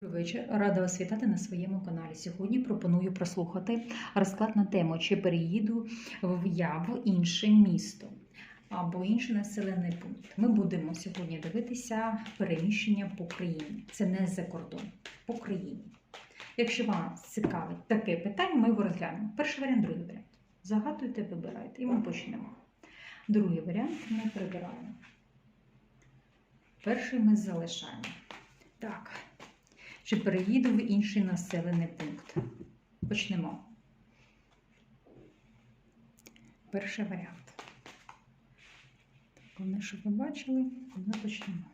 Вечір. Рада вас вітати на своєму каналі. Сьогодні пропоную прослухати розклад на тему, чи переїду в я в інше місто або інший населений пункт. Ми будемо сьогодні дивитися переміщення по країні. Це не за кордон, по країні. Якщо вас цікавить таке питання, ми його розглянемо. Перший варіант, другий варіант. Загадуйте, вибирайте, і ми почнемо. Другий варіант ми прибираємо. Перший ми залишаємо. Так. Чи переїду в інший населений пункт? Почнемо. Перший варіант. Головне, щоб ви бачили, ми почнемо.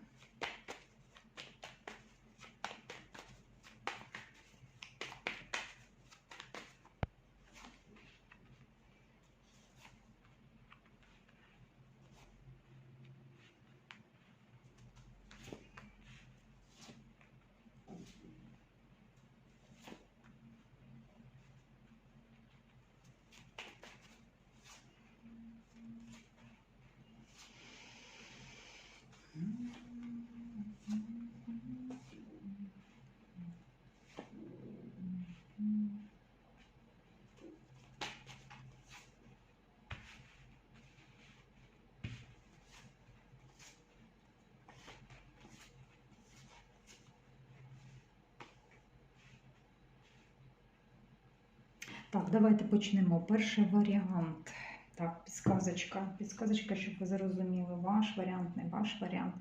Так, давайте почнемо. Перший варіант. Так, підсказочка. Підсказочка, щоб ви зрозуміли, ваш варіант, не ваш варіант.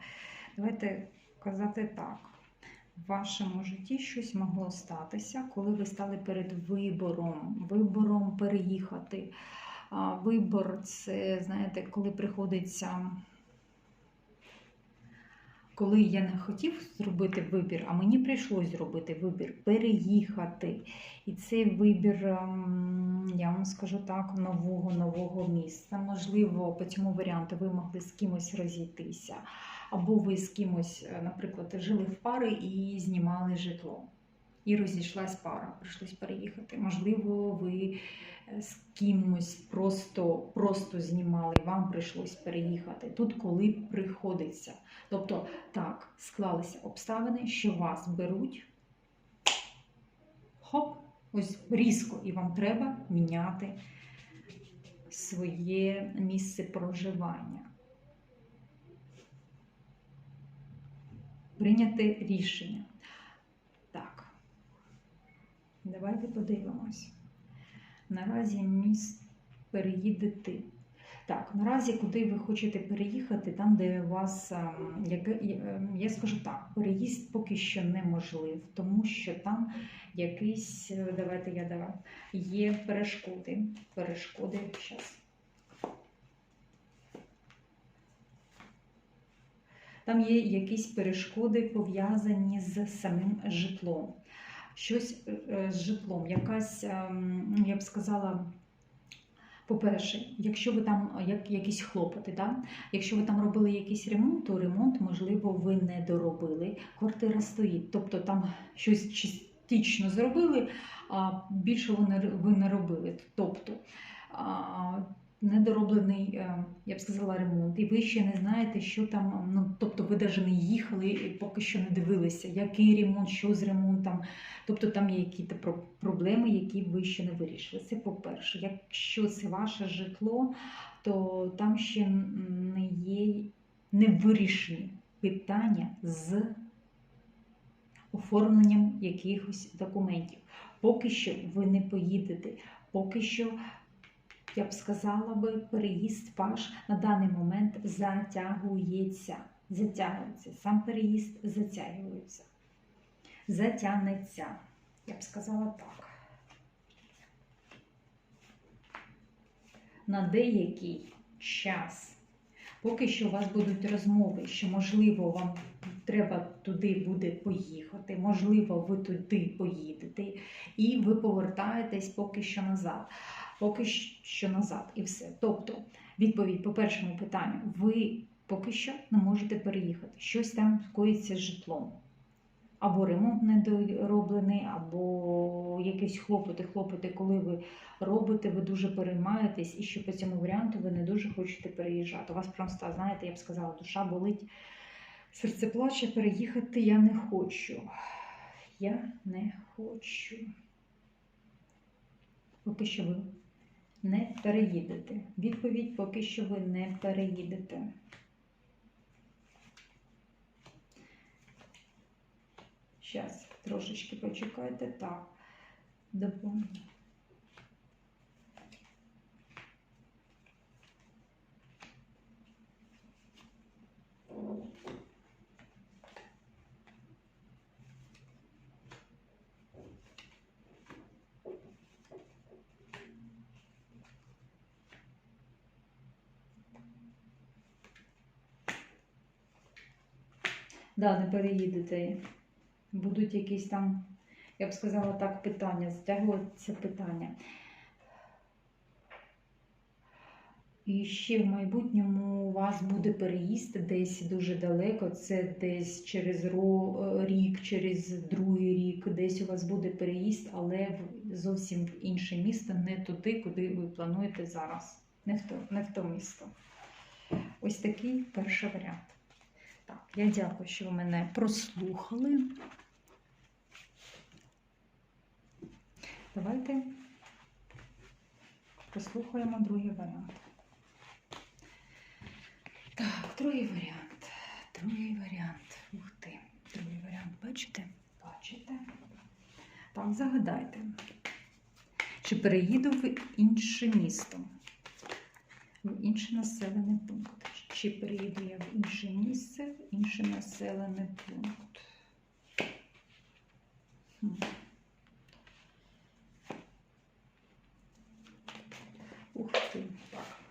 Давайте казати так. В вашому житті щось могло статися, коли ви стали перед вибором, вибором переїхати. Вибор це, знаєте, коли приходиться. Коли я не хотів зробити вибір, а мені прийшлось зробити вибір переїхати. І цей вибір, ем, я вам скажу так, нового нового місця. Можливо, по цьому варіанту ви могли з кимось розійтися, або ви з кимось, е, наприклад, жили в пари і знімали житло. І розійшлась пара, прийшлось переїхати. Можливо, ви е, з кимось просто, просто знімали, вам прийшлось переїхати. Тут коли приходиться. Тобто, так, склалися обставини, що вас беруть. Хоп, ось різко, і вам треба міняти своє місце проживання. Прийняти рішення. Давайте подивимось. Наразі міст переїдете. Так, наразі, куди ви хочете переїхати, там, де у вас, ем, ем, я скажу так, переїзд поки що неможлив, тому що там якийсь, е, давайте я давай, є перешкоди. Перешкоди зараз. Там є якісь перешкоди пов'язані з самим житлом. Щось е, е, з житлом, якась, ем, я б сказала, по-перше, якщо ви там як, якісь хлопоти, да? якщо ви там робили якийсь ремонт, то ремонт, можливо, ви не доробили. Квартира стоїть, тобто там щось частично зробили, а більше ви не, ви не робили. Тобто недороблений, е, я б сказала, ремонт, і ви ще не знаєте, що там. Ну, тобто, ви навіть не їхали і поки що не дивилися, який ремонт, що з ремонтом. Тобто там є якісь проблеми, які ви ще не вирішили. Це по-перше. Якщо це ваше житло, то там ще не є невирішені питання з оформленням якихось документів. Поки що ви не поїдете, поки що. Я б сказала би, переїзд ваш на даний момент затягується. Затягується. Сам переїзд затягується. Затягнеться. Я б сказала так. На деякий час, поки що у вас будуть розмови, що, можливо, вам треба туди буде поїхати, можливо, ви туди поїдете, і ви повертаєтесь поки що назад. Поки що назад, і все. Тобто, відповідь по першому питанню: ви поки що не можете переїхати. Щось там коїться з житлом. Або ремонт недороблений, або якісь хлопоти, хлопоти, коли ви робите, ви дуже переймаєтесь, і що по цьому варіанту ви не дуже хочете переїжджати. У вас просто, знаєте, я б сказала, душа болить, серце плаче, переїхати я не хочу. я не хочу. Поки що ви не переїдете. Відповідь поки що ви не переїдете. Зараз, трошечки почекайте. Так. Допомогу. Да, не переїдете. Будуть якісь там, я б сказала так, питання, стягуватися питання. І ще в майбутньому у вас буде переїзд десь дуже далеко, це десь через рік, через другий рік, десь у вас буде переїзд, але в зовсім в інше місто, не туди, куди ви плануєте зараз. Не в то, не в то місто. Ось такий перший варіант. Так, я дякую, що ви мене прослухали. Давайте послухаємо другий варіант. Так, другий варіант. Другий варіант. Ух ти. Другий варіант. Бачите? Бачите? Так, загадайте. Чи переїду в інше місто? В інший населений пункт. Чи приїду я в інше місце, в інший населений пункт? Ух ти. Так.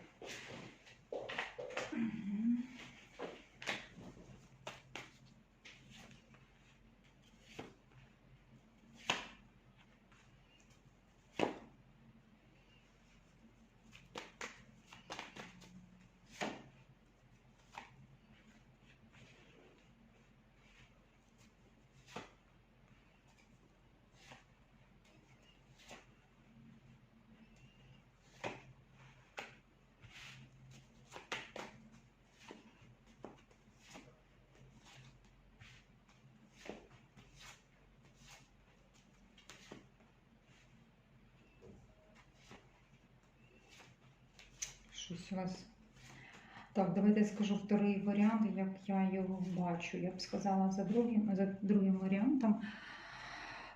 Щось у вас. Так, давайте я скажу вторий варіант, як я його бачу. Я б сказала за другим, за другим варіантом.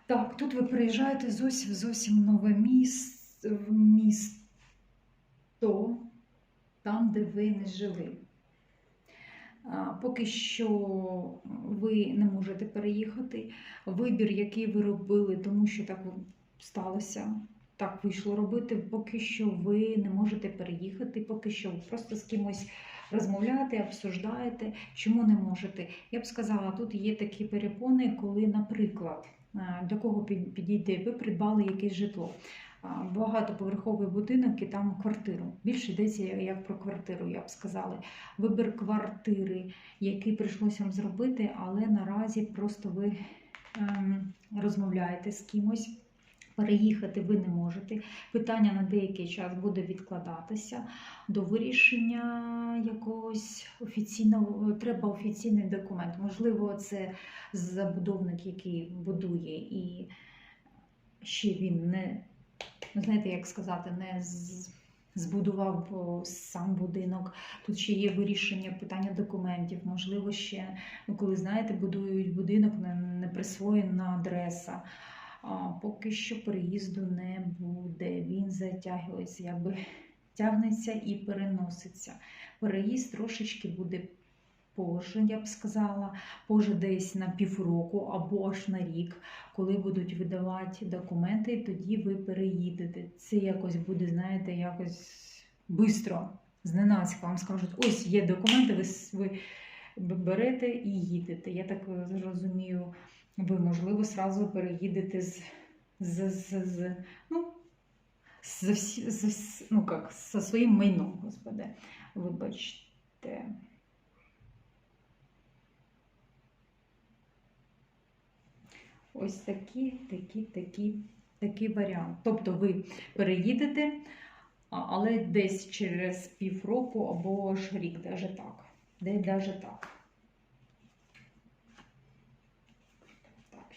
Так, тут ви приїжджаєте зовсім зовсім нове місто, місто, там, де ви не жили. Поки що ви не можете переїхати. Вибір, який ви робили, тому що так сталося, так вийшло робити, поки що ви не можете переїхати, поки що ви просто з кимось розмовляєте, обсуждаєте, чому не можете. Я б сказала, тут є такі перепони, коли, наприклад, е, до кого під- підійде, ви придбали якесь житло. Багатоповерховий будинок і там квартиру. Більше йдеться як про квартиру, я б сказала. Вибір квартири, який прийшлося вам зробити, але наразі просто ви ем, розмовляєте з кимось. Переїхати ви не можете. Питання на деякий час буде відкладатися до вирішення якогось офіційного. Треба офіційний документ. Можливо, це забудовник, який будує, і ще він не, ну, знаєте, як сказати, не з- збудував сам будинок. Тут ще є вирішення питання документів. Можливо, ще, ну, коли знаєте, будують будинок, не, присвоєна адреса. Поки що переїзду не буде. Він затягується, якби тягнеться і переноситься. Переїзд трошечки буде позже, я б сказала, позже десь на півроку або аж на рік, коли будуть видавати документи, тоді ви переїдете. Це якось буде, знаєте, якось швидко, зненацька вам скажуть, ось є документи, ви, ви берете і їдете. Я так е, зрозумію, ви, можливо, сразу переїдете з, з, з, з ну, з, з, ну, як, зі своїм майном, господи, вибачте. Ось такі, такі, такі, такий варіант. Тобто ви переїдете, але десь через півроку або ж рік, навіть так. Де навіть так.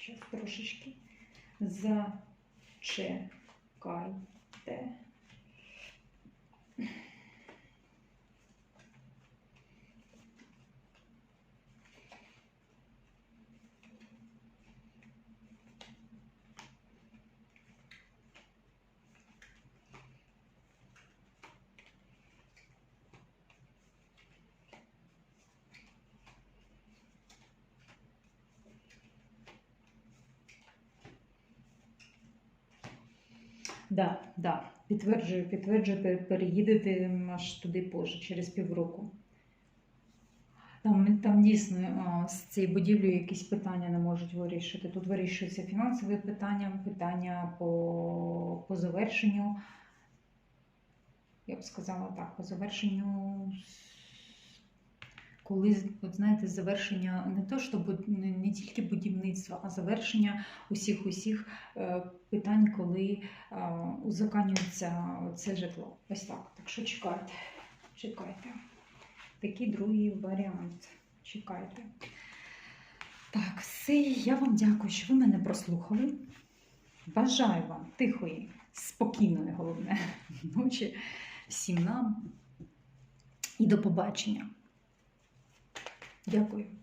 Зараз трошечки зачекайте. Да, да, підтверджую, підтверджую, пе- переїдете аж туди позже, через півроку. Там, там дійсно з цією будівлею якісь питання не можуть вирішити. Тут вирішуються фінансові питання, питання по, по завершенню. Я б сказала так, по завершенню. Коли, от знаєте, завершення не то, що не, тільки будівництва, а завершення усіх усіх е, питань, коли е, узаконюється це житло. Ось так. Так що чекайте. Чекайте. Такий другий варіант. Чекайте. Так, все. Я вам дякую, що ви мене прослухали. Бажаю вам тихої, спокійної, головне, ночі всім нам. І до побачення. Дякую.